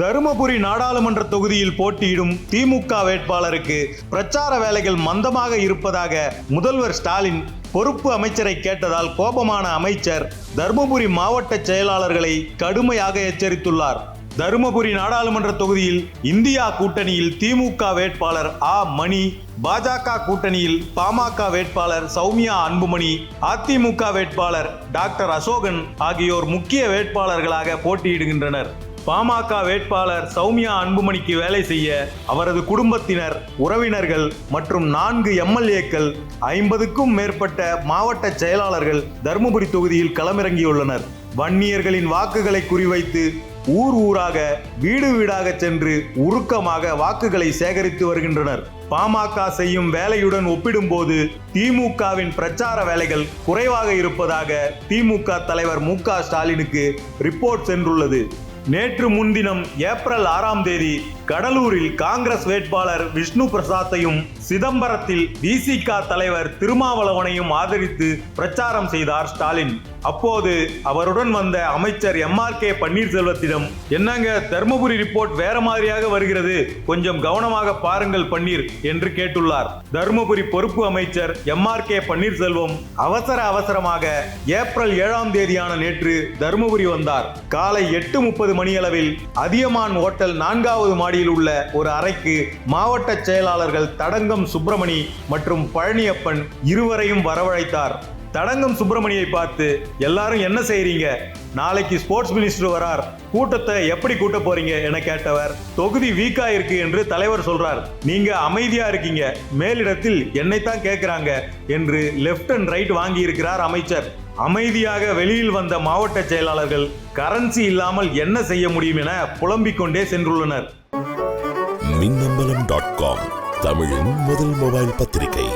தருமபுரி நாடாளுமன்ற தொகுதியில் போட்டியிடும் திமுக வேட்பாளருக்கு பிரச்சார வேலைகள் மந்தமாக இருப்பதாக முதல்வர் ஸ்டாலின் பொறுப்பு அமைச்சரை கேட்டதால் கோபமான அமைச்சர் தருமபுரி மாவட்ட செயலாளர்களை கடுமையாக எச்சரித்துள்ளார். தருமபுரி நாடாளுமன்ற தொகுதியில் இந்தியா கூட்டணியில் திமுக வேட்பாளர் ஆ மணி பாஜக கூட்டணியில் பாமக வேட்பாளர் சௌமியா அன்புமணி அதிமுக வேட்பாளர் டாக்டர் அசோகன் ஆகியோர் முக்கிய வேட்பாளர்களாக போட்டியிடுகின்றனர். பாமக வேட்பாளர் சௌமியா அன்புமணிக்கு வேலை செய்ய அவரது குடும்பத்தினர் உறவினர்கள் மற்றும் நான்கு எம்எல்ஏக்கள் ஐம்பதுக்கும் மேற்பட்ட மாவட்ட செயலாளர்கள் தருமபுரி தொகுதியில் களமிறங்கியுள்ளனர். வன்னியர்களின் வாக்குகளை குறிவைத்து ஊர் ஊராக வீடு வீடாக சென்று உருக்கமாக வாக்குகளை சேகரித்து வருகின்றனர். பாமக செய்யும் வேலையுடன் ஒப்பிடும்போது திமுகவின் பிரச்சார வேலைகள் குறைவாக இருப்பதாக திமுக தலைவர் மு க ஸ்டாலினுக்கு ரிப்போர்ட் சென்றுள்ளது. நேற்று முன்தினம் ஏப்ரல் ஆறாம் தேதி கடலூரில் காங்கிரஸ் வேட்பாளர் விஷ்ணு பிரசாத்தையும் சிதம்பரத்தில் விசிக தலைவர் திருமாவளவனையும் ஆதரித்து பிரச்சாரம் செய்தார் ஸ்டாலின். அப்போது அவருடன் வந்த அமைச்சர் எம் ஆர் கே பன்னீர்செல்வத்திடம் என்னங்க தர்மபுரி ரிப்போர்ட் வேற மாதிரியாக வருகிறது. கொஞ்சம் கவனமாக பாருங்கள் பன்னீர் என்று கேட்டுள்ளார். தருமபுரி பொறுப்பு அமைச்சர் எம் ஆர் கே பன்னீர்செல்வம் அவசர அவசரமாக ஏப்ரல் ஏழாம் தேதியான நேற்று தருமபுரி வந்தார். காலை எட்டு முப்பது மணியளவில் அதியமான் ஓட்டல் நான்காவது மாடியில் உள்ள ஒரு அறைக்கு மாவட்ட செயலாளர்கள் தடங்கம் சுப்பிரமணி மற்றும் பழனியப்பன் இருவரையும் வரவழைத்தார். தடங்கம் சுப்பிரமணியை பார்த்து எல்லாரும் என்ன செய்றீங்க? நாளைக்கு ஸ்போர்ட்ஸ் மினிஸ்டர் வரார். கூட்டத்தை எப்படி கூட்ட போறீங்க? என கேட்டவர் தொகுதி வீக்கா இருக்கு என்று தலைவர் சொல்றார். நீங்க அமைதியா இருக்கீங்க. மேலிடத்தில் என்னைத்தான் கேட்கிறாங்க என்று லெஃப்ட் அண்ட் ரைட் வாங்கி இருக்கிறார் அமைச்சர். அமைதியாக வெளியில் வந்த மாவட்ட செயலாளர்கள் கரன்சி இல்லாமல் என்ன செய்ய முடியும் என புலம்பிக் கொண்டே சென்றுள்ளனர். மின்னம்பலம் டாட் காம் தமிழின் முதல் மொபைல் பத்திரிகை.